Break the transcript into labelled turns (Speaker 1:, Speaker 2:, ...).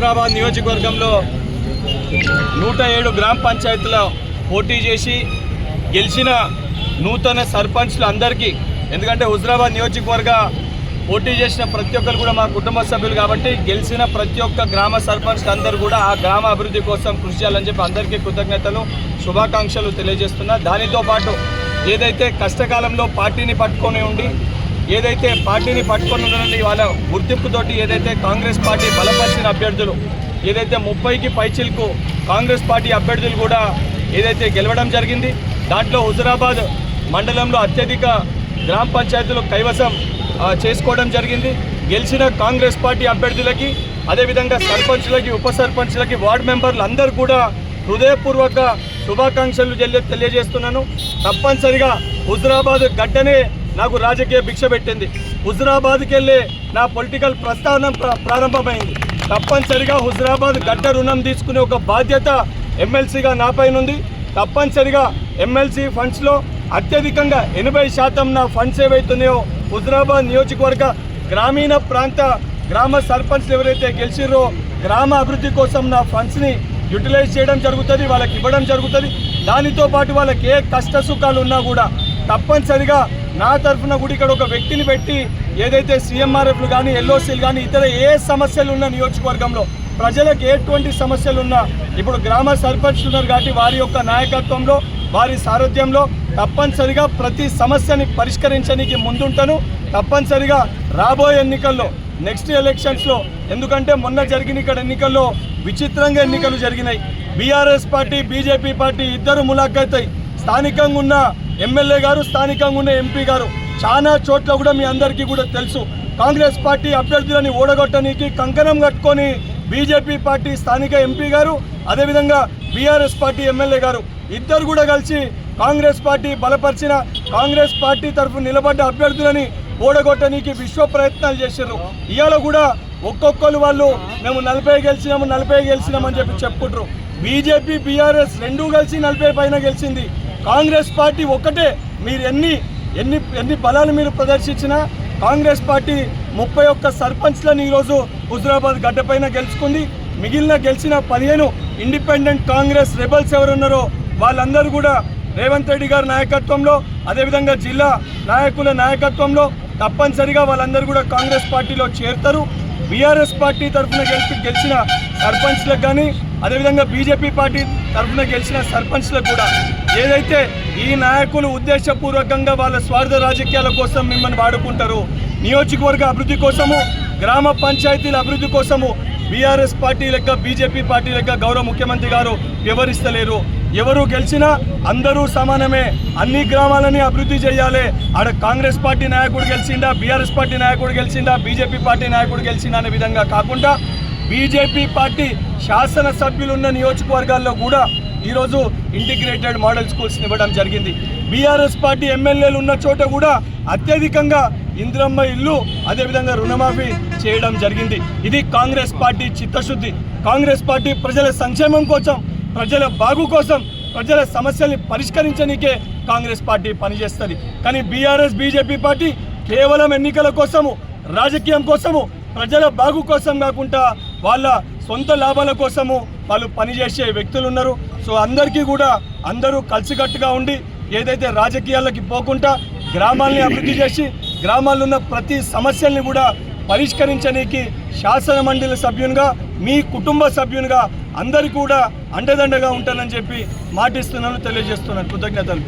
Speaker 1: హుజురాబాద్ నియోజకవర్గంలో నూట ఏడు గ్రామ పంచాయతీలో పోటీ చేసి గెలిచిన నూతన సర్పంచ్లు అందరికీ ఎందుకంటే హుజురాబాద్ నియోజకవర్గ పోటీ చేసిన ప్రతి ఒక్కరు కూడా మా కుటుంబ సభ్యులు కాబట్టి గెలిచిన ప్రతి ఒక్క గ్రామ సర్పంచ్లు అందరూ కూడా ఆ గ్రామ అభివృద్ధి కోసం కృషి చేయాలని చెప్పి అందరికీ కృతజ్ఞతలు శుభాకాంక్షలు తెలియజేస్తున్నా. దానితో పాటు ఏదైతే కష్టకాలంలో పార్టీని పట్టుకొని ఉండి ఏదైతే పార్టీని పట్టుకొని ఉన్నది ఇవాళ గుర్తింపుతోటి ఏదైతే కాంగ్రెస్ పార్టీ బలపరిచిన అభ్యర్థులు ఏదైతే ముప్పైకి పైచిలకు కాంగ్రెస్ పార్టీ అభ్యర్థులు కూడా ఏదైతే గెలవడం జరిగింది దాంట్లో హుజురాబాద్ మండలంలో అత్యధిక గ్రామ పంచాయతీలు కైవసం చేసుకోవడం జరిగింది. గెలిచిన కాంగ్రెస్ పార్టీ అభ్యర్థులకి అదేవిధంగా సర్పంచ్లకి ఉప సర్పంచ్లకి వార్డు మెంబర్లు అందరూ కూడా హృదయపూర్వక శుభాకాంక్షలు తెలియజేస్తున్నాను. తప్పనిసరిగా హుజరాబాద్ గడ్డనే నాకు రాజకీయ భిక్ష పెట్టింది. హుజరాబాద్కి వెళ్ళే నా పొలిటికల్ ప్రస్థానం ప్ర- ప్రారంభమైంది. తప్పనిసరిగా హుజరాబాద్ గడ్డ రుణం తీసుకునే ఒక బాధ్యత ఎమ్మెల్సీగా నాపైన ఉంది. తప్పనిసరిగా ఎమ్మెల్సీ ఫండ్స్లో అత్యధికంగా ఎనభై శాతం నా ఫండ్స్ ఏవైతున్నాయో హుజరాబాద్ నియోజకవర్గ గ్రామీణ ప్రాంత గ్రామ సర్పంచ్లు ఎవరైతే గెలిచిరో గ్రామ అభివృద్ధి కోసం నా ఫండ్స్ని యూటిలైజ్ చేయడం జరుగుతుంది వాళ్ళకి ఇవ్వడం జరుగుతుంది. దానితో పాటు వాళ్ళకి ఏ కష్ట సుఖాలు ఉన్నా కూడా తప్పనిసరిగా నా తరఫున కూడా ఇక్కడ ఒక వ్యక్తిని పెట్టి ఏదైతే సీఎంఆర్ఎఫ్లు కానీ ఎల్ఓసీలు కానీ ఇతర ఏ సమస్యలు ఉన్న నియోజకవర్గంలో ప్రజలకు ఎటువంటి సమస్యలు ఉన్నా ఇప్పుడు గ్రామ సర్పంచ్ ఉన్నారు కాబట్టి వారి యొక్క నాయకత్వంలో వారి సారథ్యంలో తప్పనిసరిగా ప్రతి సమస్యని పరిష్కరించడానికి ముందుంటాను. తప్పనిసరిగా రాబోయే ఎన్నికల్లో నెక్స్ట్ ఎలక్షన్స్లో ఎందుకంటే మొన్న జరిగిన ఇక్కడ ఎన్నికల్లో విచిత్రంగా ఎన్నికలు జరిగినాయి. బీఆర్ఎస్ పార్టీ బీజేపీ పార్టీ ఇద్దరు ములాఖాతాయి స్థానికంగా ఉన్న ఎమ్మెల్యే గారు స్థానికంగా ఉన్న ఎంపీ గారు చాలా చోట్ల కూడా మీ అందరికీ కూడా తెలుసు. కాంగ్రెస్ పార్టీ అభ్యర్థులని ఓడగొట్టడానికి కంకణం కట్టుకొని బీజేపీ పార్టీ స్థానిక ఎంపీ గారు అదేవిధంగా బీఆర్ఎస్ పార్టీ ఎమ్మెల్యే గారు ఇద్దరు కూడా కలిసి కాంగ్రెస్ పార్టీ బలపరిచిన కాంగ్రెస్ పార్టీ తరఫున నిలబడ్డ అభ్యర్థులని ఓడగొట్టడానికి విశ్వ ప్రయత్నాలు చేశారు ఇవాళ కూడా ఒక్కొక్కరు వాళ్ళు మేము నలభై గెలిచినాము నలభై గెలిచినామని చెప్పి చెప్పుకుంటారు. బీజేపీ బీఆర్ఎస్ రెండూ కలిసి నలభై పైన గెలిచింది. కాంగ్రెస్ పార్టీ ఒక్కటే. మీరు ఎన్ని ఎన్ని ఎన్ని బలాలు మీరు ప్రదర్శించినా కాంగ్రెస్ పార్టీ ముప్పై ఒక్క సర్పంచ్లను ఈరోజు హుజురాబాద్ గడ్డపైన గెలుచుకుంది. మిగిలిన గెలిచిన పదిహేను ఇండిపెండెంట్ కాంగ్రెస్ రెబల్స్ ఎవరున్నారో వాళ్ళందరూ కూడా రేవంత్ రెడ్డి గారి నాయకత్వంలో అదేవిధంగా జిల్లా నాయకుల నాయకత్వంలో తప్పనిసరిగా వాళ్ళందరూ కూడా కాంగ్రెస్ పార్టీలో చేరుతారు. బీఆర్ఎస్ పార్టీ తరఫున గెలిపి గెలిచిన సర్పంచ్లకు కానీ అదేవిధంగా బీజేపీ పార్టీ తరఫున గెలిచిన సర్పంచ్లకు కూడా ఏదైతే ఈ నాయకులు ఉద్దేశపూర్వకంగా వాళ్ళ స్వార్థ రాజకీయాల కోసం మిమ్మల్ని వాడుకుంటారు నియోజకవర్గ అభివృద్ధి కోసము గ్రామ పంచాయతీల అభివృద్ధి కోసము బీఆర్ఎస్ పార్టీ లెక్క బీజేపీ పార్టీ లెక్క గౌరవ ముఖ్యమంత్రి గారు వివరిస్తలేరు. ఎవరు గెలిచినా అందరూ సమానమే. అన్ని గ్రామాలని అభివృద్ధి చేయాలి. ఆడ కాంగ్రెస్ పార్టీ నాయకుడు గెలిచిందా బీఆర్ఎస్ పార్టీ నాయకుడు గెలిచిండా బీజేపీ పార్టీ నాయకుడు గెలిచిందా అనే విధంగా కాకుండా బీజేపీ పార్టీ శాసనసభ్యులు ఉన్న నియోజకవర్గాల్లో కూడా ఈరోజు ఇంటిగ్రేటెడ్ మోడల్ స్కూల్స్ ఇవ్వడం జరిగింది. బీఆర్ఎస్ పార్టీ ఎమ్మెల్యేలు ఉన్న చోట కూడా అత్యధికంగా ఇంద్రమ్మ ఇల్లు అదేవిధంగా రుణమాఫీ చేయడం జరిగింది. ఇది కాంగ్రెస్ పార్టీ చిత్తశుద్ధి. కాంగ్రెస్ పార్టీ ప్రజల సంక్షేమం కోసం ప్రజల బాగు కోసం ప్రజల సమస్యల్ని పరిష్కరించనీకే కాంగ్రెస్ పార్టీ పనిచేస్తుంది. కానీ బీఆర్ఎస్ బీజేపీ పార్టీ కేవలం ఎన్నికల కోసము రాజకీయం కోసము ప్రజల బాగు కోసం కాకుండా వాళ్ళ సొంత లాభాల కోసము వాళ్ళు పనిచేసే వ్యక్తులు ఉన్నారు. సో అందరికీ కూడా అందరూ కలిసికట్టుగా ఉండి ఏదైతే రాజకీయాలకి పోకుండా గ్రామాల్ని అభివృద్ధి చేసి గ్రామాల్లో ఉన్న ప్రతి సమస్యల్ని కూడా పరిష్కరించడానికి శాసన మండలి సభ్యునిగా మీ కుటుంబ సభ్యునిగా అందరికీ కూడా అండదండగా ఉంటానని చెప్పి మాటిస్తున్నాను తెలియజేస్తున్నాను. కృతజ్ఞతలు.